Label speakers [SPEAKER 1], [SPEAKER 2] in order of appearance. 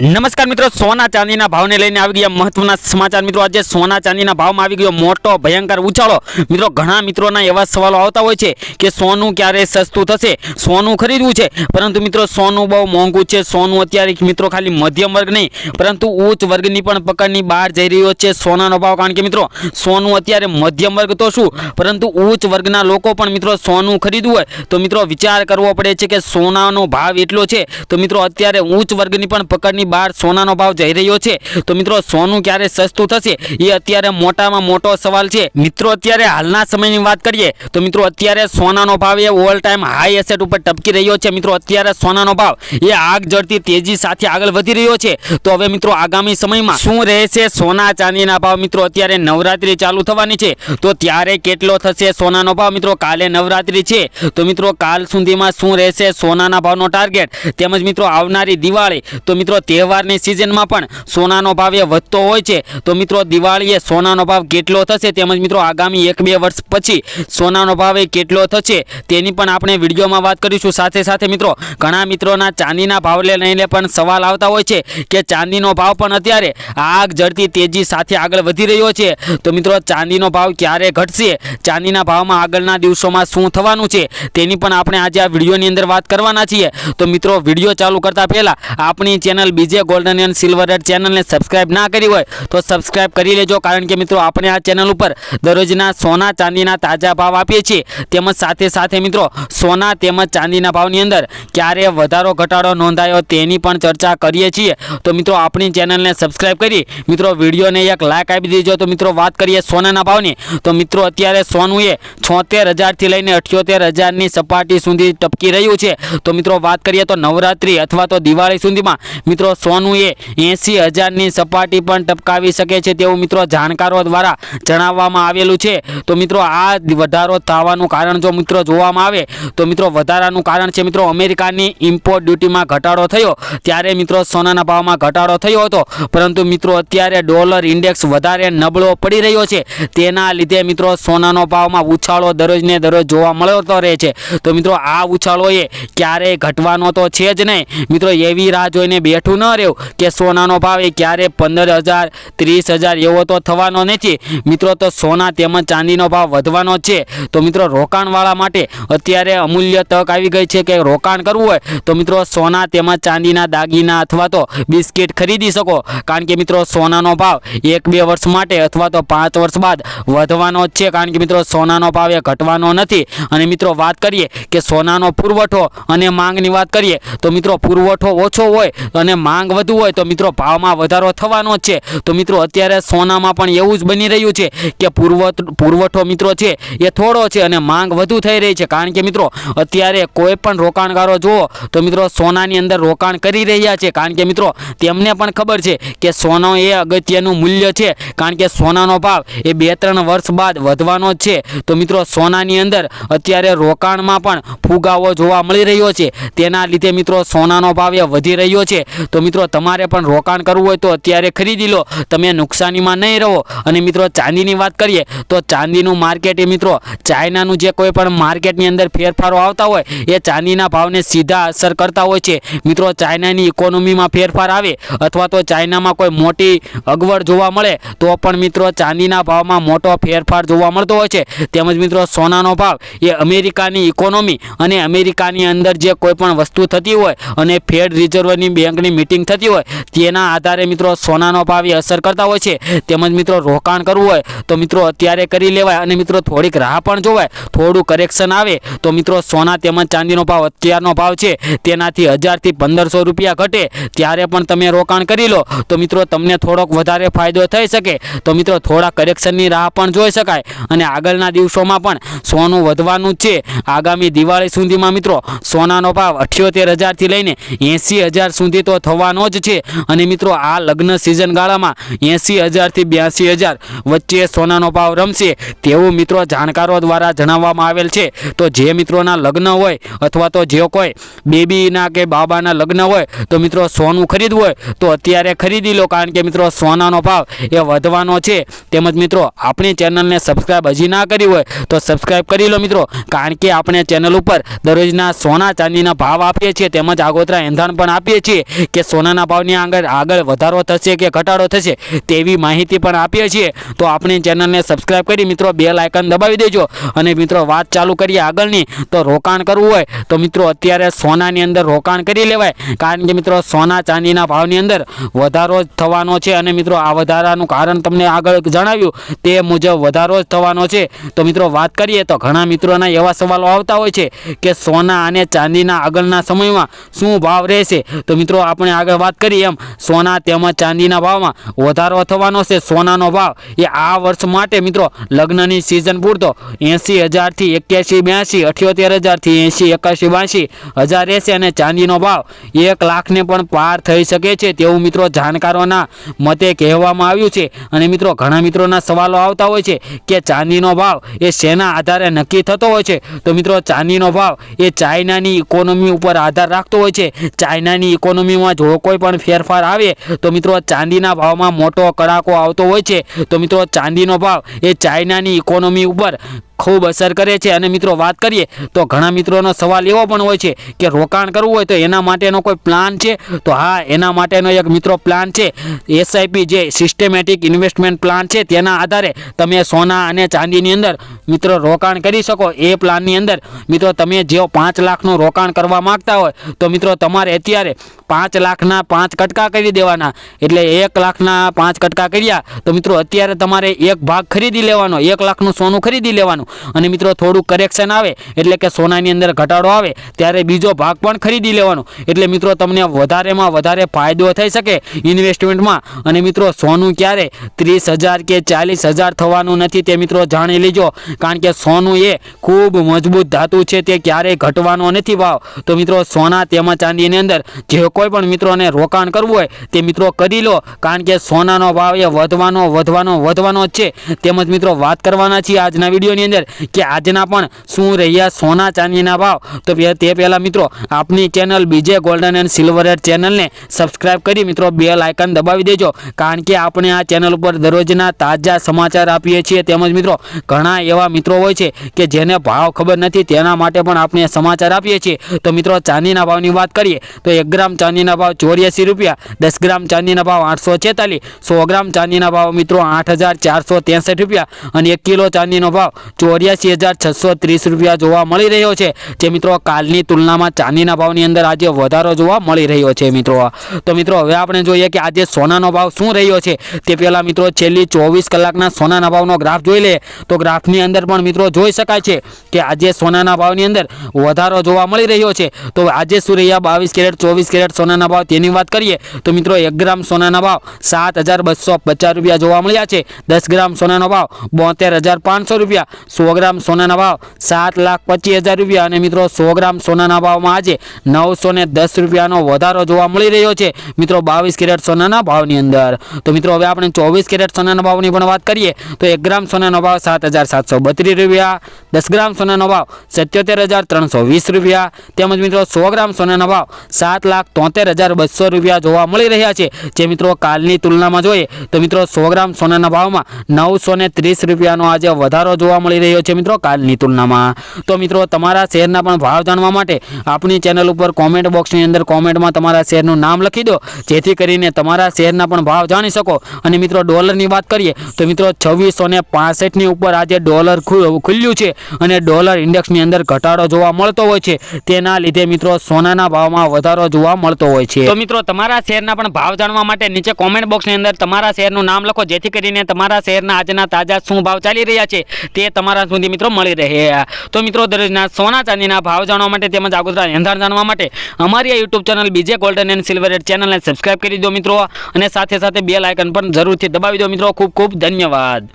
[SPEAKER 1] નમસ્કાર મિત્રો, સોના ચાંદીના ભાવને લઈને આવી ગયા મહત્વના સમાચાર. મિત્રો, આજે સોના ચાંદીના ભાવમાં આવી ગયો મોટો ભયંકર ઉછાળો. મિત્રો, ઘણા મિત્રોના એવા સવાલો આવતા હોય છે કે સોનું ક્યારે સસ્તું થશે? સોનું ખરીદવું છે. પરંતુ મિત્રો, સોનું બહુ મોંઘું છે. સોનું અત્યારે મિત્રો ખાલી મધ્યમ વર્ગ નહીં, પરંતુ ઉચ્ચ વર્ગની પણ પકડની બહાર જઈ રહ્યો છે સોનાનો ભાવ. કારણ કે મિત્રો, સોનું અત્યારે મધ્યમ વર્ગ તો શું? પરંતુ ઉચ્ચ વર્ગના લોકો પણ મિત્રો સોનું ખરીદવું હોય. તો મિત્રો વિચાર કરવો પડે છે કે સોનાનો ભાવ એટલો છે. તો મિત્રો, અત્યારે ઉચ્ચ વર્ગની પણ પકડની બહાર સોનાનો ભાવ જઈ રહ્યો છે. તો મિત્રો, સોનું ક્યારે સસ્તું થશે? એ અત્યારે મોટામાં મોટો સવાલ છે. મિત્રો, અત્યારે હાલના સમયની વાત કરીએ, તો મિત્રો, અત્યારે સોનાનો ભાવ એ ઓલ ટાઈમ હાઈ એસેટ ઉપર ટપકી રહ્યો છે. મિત્રો, અત્યારે સોનાનો ભાવ એ આગ જડતી તેજી સાથે આગળ વધી રહ્યો છે. તો હવે મિત્રો, આગામી સમયમાં શું રહેશે સોના ચાંદીના ભાવ? મિત્રો, અત્યારે નવરાત્રી ચાલુ થવાની છે. તો ત્યારે કેટલો થશે સોનાનો ભાવ? મિત્રો, કાલે નવરાત્રી છે. તો મિત્રો, કાલ સુધીમાં શું રહેશે સોનાના ભાવનો ટાર્ગેટ તેમજ મિત્રો, આવનારી દિવાળી? તો મિત્રો તહેવારની સિઝનમાં પણ સોનાનો ભાવ એ વધતો હોય છે. તો મિત્રો, દિવાળીએ સોનાનો ભાવ કેટલો થશે? તેમજ મિત્રો, આગામી એક બે વર્ષ પછી સોનાનો ભાવ એ કેટલો થશે? તેની પણ આપણે વિડીયોમાં વાત કરીશું. સાથે સાથે મિત્રો, ઘણા મિત્રોના ચાંદીના ભાવને લઈને પણ સવાલ આવતા હોય છે કે ચાંદીનો ભાવ પણ અત્યારે આગ જડતી તેજી સાથે આગળ વધી રહ્યો છે. તો મિત્રો, ચાંદીનો ભાવ ક્યારે ઘટશે? ચાંદીના ભાવમાં આગળના દિવસોમાં શું થવાનું છે? તેની પણ આપણે આજે આ વિડીયોની અંદર વાત કરવાના છીએ. તો મિત્રો, વીડિયો ચાલુ કરતા પહેલાં આપણી channel BJ golden and silver ચેનલને સબસ્ક્રાઇબ ના કરી હોય તો સબસ્ક્રાઇબ કરી લેજો. કારણ કે મિત્રો, આપણે આ ચેનલ ઉપર દરરોજના સોના ચાંદીના તાજા ભાવ આપીએ છીએ. તેમજ સાથે સાથે મિત્રો, સોના તેમજ ચાંદીના ભાવની અંદર ક્યારે વધારો ઘટાડો નોંધાયો તેની પણ ચર્ચા કરીએ છીએ. તો મિત્રો, આપણી ચેનલને સબસ્ક્રાઇબ કરી મિત્રો, વિડીયોને એક લાઇક આપી દેજો. તો મિત્રો, વાત કરીએ સોનાના ભાવની. તો મિત્રો, અત્યારે સોનું એ છોતેર હજારથી લઈને અઠ્યોતેર હજારની સપાટી સુધી ટપકી રહ્યું છે. તો મિત્રો, વાત કરીએ તો નવરાત્રી અથવા તો દિવાળી સુધીમાં મિત્રો સોનું એ એંસી હજારની સપાટી પણ ટપકાવી શકે છે તેવું મિત્રો જાણકારો દ્વારા જણાવવામાં આવેલું છે. તો મિત્રો આ વધારો થવાનું કારણ જો મિત્રો જોવામાં આવે, તો મિત્રો વધારાનું કારણ છે મિત્રો અમેરિકાની ઇમ્પોર્ટ ડ્યુટીમાં ઘટાડો થયો. ત્યારે મિત્રો સોનાના ભાવમાં ઘટાડો થયો હતો. પરંતુ મિત્રો અત્યારે ડોલર ઇન્ડેક્સ વધારે નબળો પડી રહ્યો છે. તેના લીધે મિત્રો સોનાનો ભાવમાં ઉછાળો દરરોજને દરરોજ જોવા મળતો રહે છે. તો મિત્રો આ ઉછાળો એ ક્યારેય ઘટવાનો તો છે જ નહીં. મિત્રો એવી રાહ જોઈને બેઠું ન રહેવું કે સોનાનો ભાવ એ ક્યારે પંદર હજાર ત્રીસ હજાર એવો તો થવાનો નથી. મિત્રો, તો સોના તેમજ ચાંદીનો ભાવ વધવાનો છે. તો મિત્રો, રોકાણવાળા માટે અત્યારે અમૂલ્ય તક આવી ગઈ છે કે રોકાણ કરવું હોય, તો મિત્રો, સોના તેમજ ચાંદીના દાગીના અથવા તો બિસ્કિટ ખરીદી શકો. કારણ કે મિત્રો, સોનાનો ભાવ એક, બે વર્ષ માટે અથવા તો પાંચ વર્ષ બાદ વધવાનો જ છે. કારણ કે મિત્રો, સોનાનો ભાવ એ ઘટવાનો નથી. અને મિત્રો, વાત કરીએ કે સોનાનો પુરવઠો અને માંગની વાત કરીએ, તો મિત્રો, પુરવઠો ઓછો હોય અને માંગ વધુ હોય તો મિત્રો ભાવમાં વધારો થવાનો જ છે. તો મિત્રો અત્યારે સોનામાં પણ એવું જ બની રહ્યું છે કે પૂર્વ પુરવઠો મિત્રો છે એ થોડો છે અને માંગ વધુ થઈ રહી છે. કારણ કે મિત્રો અત્યારે કોઈ પણ રોકાણકારો જુઓ તો મિત્રો સોનાની અંદર રોકાણ કરી રહ્યા છે. કારણ કે મિત્રો તેમને પણ ખબર છે કે સોનો એ અગત્યનું મૂલ્ય છે. કારણ કે સોનાનો ભાવ એ બે ત્રણ વર્ષ બાદ વધવાનો જ છે. તો મિત્રો સોનાની અંદર અત્યારે રોકાણમાં પણ ફુગાવો જોવા મળી રહ્યો છે. તેના લીધે મિત્રો સોનાનો ભાવ એ વધી રહ્યો છે. તો મિત્રો તમારે પણ રોકાણ કરવું હોય તો અત્યારે ખરીદી લો. તમે નુકસાનીમાં નહીં રહો. અને મિત્રો ચાંદીની વાત કરીએ તો ચાંદીનું માર્કેટ એ મિત્રો ચાઇનાનું જે કોઈ પણ માર્કેટની અંદર ફેરફારો આવતા હોય, એ ચાંદીના ભાવને સીધા અસર કરતા હોય છે. મિત્રો ચાઇનાની ઇકોનોમીમાં ફેરફાર આવે અથવા તો ચાઇનામાં કોઈ મોટી અગવડ જોવા મળે, તો પણ મિત્રો ચાંદીના ભાવમાં મોટો ફેરફાર જોવા મળતો હોય છે. તેમજ મિત્રો સોનાનો ભાવ એ અમેરિકાની ઇકોનોમી અને અમેરિકાની અંદર જે કોઈ પણ વસ્તુ થતી હોય અને ફેડ રિઝર્વની બેંકની મિટિંગ થતી હોય, તેના આધારે મિત્રો સોનાનો ભાવ એ અસર કરતા હોય છે. તેમજ મિત્રો રોકાણ કરવું હોય, તો મિત્રો અત્યારે કરી લેવાય અને મિત્રો થોડીક રાહ પણ જોવાય. થોડું કરેક્શન આવે, તો મિત્રો સોના તેમજ ચાંદીનો ભાવ અત્યારનો ભાવ છે, તેનાથી હજારથી પંદરસો રૂપિયા ઘટે. ત્યારે પણ તમે રોકાણ કરી લો, તો મિત્રો તમને થોડોક વધારે ફાયદો થઈ શકે. તો મિત્રો થોડા કરેક્શનની રાહ પણ જોઈ શકાય. અને આગળના દિવસોમાં પણ સોનું વધવાનું છે. આગામી દિવાળી સુધીમાં મિત્રો સોનાનો ભાવ અઠ્યોતેર હજારથી લઈને એંસી હજાર સુધી તો થવાનો જ છે. અને મિત્રો, આ લગ્ન સિઝન ગાળામાં એંસી હજારથી બ્યાસી હજાર વચ્ચે સોનાનો ભાવ રમશે તેવું મિત્રો જાણકારો દ્વારા જણાવવામાં આવેલ છે. તો જે મિત્રોના લગ્ન હોય અથવા તો જે કોઈ બેબીના કે બાબાના લગ્ન હોય, તો મિત્રો સોનું ખરીદવું હોય, તો અત્યારે ખરીદી લો. કારણ કે મિત્રો, સોનાનો ભાવ એ વધવાનો છે. તેમજ મિત્રો, આપણી ચેનલને સબસ્ક્રાઈબ હજી ના કરી હોય, તો સબસ્ક્રાઈબ કરી લો મિત્રો. કારણ કે આપણે ચેનલ ઉપર દરરોજના સોના ચાંદીના ભાવ આપીએ છીએ, તેમજ આગોતરા એંધાણ પણ આપીએ છીએ કે સોનાના ભાવની આગળ આગળ વધારો થશે કે ઘટાડો થશે તેવી માહિતી પણ આપીએ છીએ. તો આપણી ચેનલને સબસ્ક્રાઈબ કરી મિત્રો બે લાયકન દબાવી દેજો. અને મિત્રો વાત ચાલુ કરીએ આગળની, તો રોકાણ કરવું હોય, તો મિત્રો અત્યારે સોનાની અંદર રોકાણ કરી લેવાય. કારણ કે મિત્રો સોના ચાંદીના ભાવની અંદર વધારો જ થવાનો છે. અને મિત્રો આ વધારાનું કારણ તમને આગળ જણાવ્યું, તે મુજબ વધારો જ થવાનો છે. તો મિત્રો વાત કરીએ, તો ઘણા મિત્રોના એવા સવાલો આવતા હોય છે કે સોના અને ચાંદીના આગળના સમયમાં શું ભાવ રહેશે? તો મિત્રો આપણે આગળ વાત કરીએ એમ, સોના તેમજ ચાંદીના ભાવમાં વધારો થવાનો છે. સોનાનો ભાવ એ આ વર્ષ માટે મિત્રો લગ્નની સિઝન પૂરતો એંસી હજારથી એક્યાસી બ્યાસી અઠ્યોતેર હજારથી એંસી એકાસી બાંસી હજાર રહેશે અને ચાંદીનો ભાવ એક લાખને પણ પાર થઈ શકે છે તેવું મિત્રો જાણકારોના મતે કહેવામાં આવ્યું છે. અને મિત્રો ઘણા મિત્રોના સવાલો આવતા હોય છે કે ચાંદીનો ભાવ એ શેના આધારે નક્કી થતો હોય છે? તો મિત્રો ચાંદીનો ભાવ એ ચાઇનાની ઇકોનોમી ઉપર આધાર રાખતો હોય છે. ચાઇનાની ઇકોનોમીમાં જો કોઈ પણ ફેરફાર આવે તો મિત્રો ચાંદીના ભાવમાં મોટો કડાકો આવતો હોય છે. તો મિત્રો ચાંદીનો ભાવ એ ચાઇનાની ઇકોનોમી ઉપર ખૂબ અસર કરે છે. અને મિત્રો, વાત કરીએ તો ઘણા મિત્રોનો સવાલ એવો પણ હોય છે કે રોકાણ કરવું હોય તો એના માટેનો કોઈ પ્લાન છે? તો હા, એના માટેનો એક મિત્રો પ્લાન છે. એસઆઈપી જે સિસ્ટેમેટિક ઇન્વેસ્ટમેન્ટ પ્લાન છે, તેના આધારે તમે સોના અને ચાંદીની અંદર મિત્રો રોકાણ કરી શકો. એ પ્લાનની અંદર મિત્રો તમે જે પાંચ લાખનું રોકાણ કરવા માંગતા હોય, તો મિત્રો તમારે અત્યારે પાંચ લાખના પાંચ કટકા કરી દેવાના. એટલે એક લાખના પાંચ કટકા કર્યા, તો મિત્રો અત્યારે તમારે એક ભાગ ખરીદી લેવાનો, એક લાખનું સોનું ખરીદી લેવાનું. અને મિત્રો થોડું કરેક્શન આવે, એટલે કે સોનાની અંદર ઘટાડો આવે, ત્યારે બીજો ભાગ પણ ખરીદી લેવાનો. એટલે મિત્રો તમને વધારેમાં વધારે ફાયદો થઈ શકે ઇન્વેસ્ટમેન્ટમાં અને મિત્રો સોનું ક્યારે? ત્રીસ હજાર કે ચાલીસ હજાર થવાનું નથી તે મિત્રો જાણી લેજો. કારણ કે સોનું એ ખૂબ મજબૂત ધાતુ છે, તે ક્યારેય ઘટવાનો નથી ભાવ. તો મિત્રો સોના તેમજ ચાંદીની અંદર જે કોઈ પણ મિત્રોને રોકાણ કરવું હોય, તે મિત્રો કરી લો. કારણ કે સોનાનો ભાવ એ વધવાનો વધવાનો વધવાનો જ છે. તેમજ મિત્રો વાત કરવાના છીએ આજના વિડીયોની અંદર. કે આજના પણ શું રહ્યા સોના ચાંદીના ભાવ? તો તે પહેલાં મિત્રો, આપની channel BJ golden and silver ચેનલને સબસ્ક્રાઈબ કરી મિત્રો બેલ આઇકન દબાવી દેજો. કારણ કે આપણે આ ચેનલ ઉપર દરરોજના તાજા સમાચાર આપીએ છીએ. તેમજ મિત્રો, ઘણા એવા મિત્રો હોય છે કે જેને ભાવ ખબર નથી, તેના માટે પણ આપણે સમાચાર આપીએ છીએ. તો મિત્રો, ચાંદીના ભાવની વાત કરીએ, તો એક ગ્રામ ચાંદીના ભાવ ચોર્યાસી રૂપિયા, દસ ગ્રામ ચાંદીના ભાવ આઠસો છેતાલીસ, સો ગ્રામ ચાંદીના ભાવ મિત્રો આઠ હજાર ચારસો ત્રેસઠ રૂપિયા, અને એક કિલો ચાંદીનો ભાવ ચોર્યાસી હજાર છસો ત્રીસ રૂપિયા જોવા મળી રહ્યો છે. જે મિત્રો કાલની તુલનામાં ચાંદીના ભાવની અંદર આજે વધારો જોવા મળી રહ્યો છે મિત્રો. તો મિત્રો, હવે આપણે જોઈએ કે આજે સોનાનો ભાવ શું રહ્યો છે? તે પહેલાં મિત્રો છેલ્લી ચોવીસ કલાકના સોનાના ભાવનો ગ્રાફ જોઈ લે. તો ગ્રાફની અંદર પણ મિત્રો જોઈ શકાય છે કે આજે સોનાના ભાવની અંદર વધારો જોવા મળી રહ્યો છે. તો આજે શું રહ્યા? બાવીસ કેરેટ, ચોવીસ કેરેટ સોનાના ભાવ તેની વાત કરીએ તો મિત્રો એક ગ્રામ સોનાના ભાવ સાત હજાર બસો પચાસ રૂપિયા જોવા મળ્યા છે. દસ ગ્રામ સોનાનો ભાવ બોતેર હજાર પાંચસો રૂપિયા. સો ગ્રામ સોનાના ભાવ સાત લાખ પચીસ હજાર રૂપિયા. અને મિત્રો, સો ગ્રામ સોનાના ભાવમાં આજે નવસો ને દસ રૂપિયાનો વધારો જોવા મળી રહ્યો છે. મિત્રો, બાવીસ કેરેટ સોનાના ભાવની અંદર. તો મિત્રો, હવે આપણે ચોવીસ કેરેટ સોનાના ભાવની પણ વાત કરીએ, તો એક ગ્રામ સોનાનો ભાવ સાત હજાર સાતસો બત્રીસ રૂપિયા. દસ ગ્રામ સોનાનો ભાવ સત્યોતેર હજાર ત્રણસો વીસ રૂપિયા. તેમજ મિત્રો, સો ગ્રામ સોનાનો ભાવ સાત લાખ તોતેર હજાર બસો રૂપિયા જોવા મળી રહ્યા છે. જે મિત્રો, કાલની તુલનામાં જોઈએ, તો મિત્રો, સો ગ્રામ સોનાના ભાવમાં નવસો ત્રીસ રૂપિયાનો આજે વધારો જોવા મળી રહ્યો છે મિત્રો કાલની તુલનામાં તો મિત્રો, તમારા શેરના પણ ભાવ જાણવા માટે આપણી ચેનલ ઉપર કોમેન્ટ બોક્સની અંદર કોમેન્ટમાં તમારા શેરનું નામ લખી દો. જેથી કરીને તમારા શેરના પણ ભાવ જાણી શકો. અને મિત્રો, ડોલરની વાત કરીએ, તો મિત્રો છવ્વીસો ને પાસઠની ઉપર આજે ડોલર ખુલ્યું છે. અને ડોલર ઇન્ડેક્સની અંદર ઘટાડો જોવા મળતો હોય છે. તેના લીધે મિત્રો, સોનાના ભાવમાં વધારો જોવા મળતો હોય છે. તો મિત્રો, તમારા શેરના પણ ભાવ જાણવા માટે નીચે કોમેન્ટ બોક્સની અંદર તમારા શેરનું નામ લખો. જેથી કરીને તમારા શેરના આજના તાજા શું ભાવ ચાલી રહ્યા છે તે તમારા સુધી મિત્રો મળી રહે તો મિત્રો દરરોજના સોના ચાંદીના ભાવ જાણવા માટે તેમજ આગોતરા એંધાણ જાણવા માટે અમારી આ YouTube channel BJ golden and silver red ચેનલને સબસ્ક્રાઇબ કરી દો મિત્રો અને સાથે સાથે બે લાયકન પણ જરૂરથી દબાવી દો મિત્રો. ખૂબ ખૂબ ધન્યવાદ.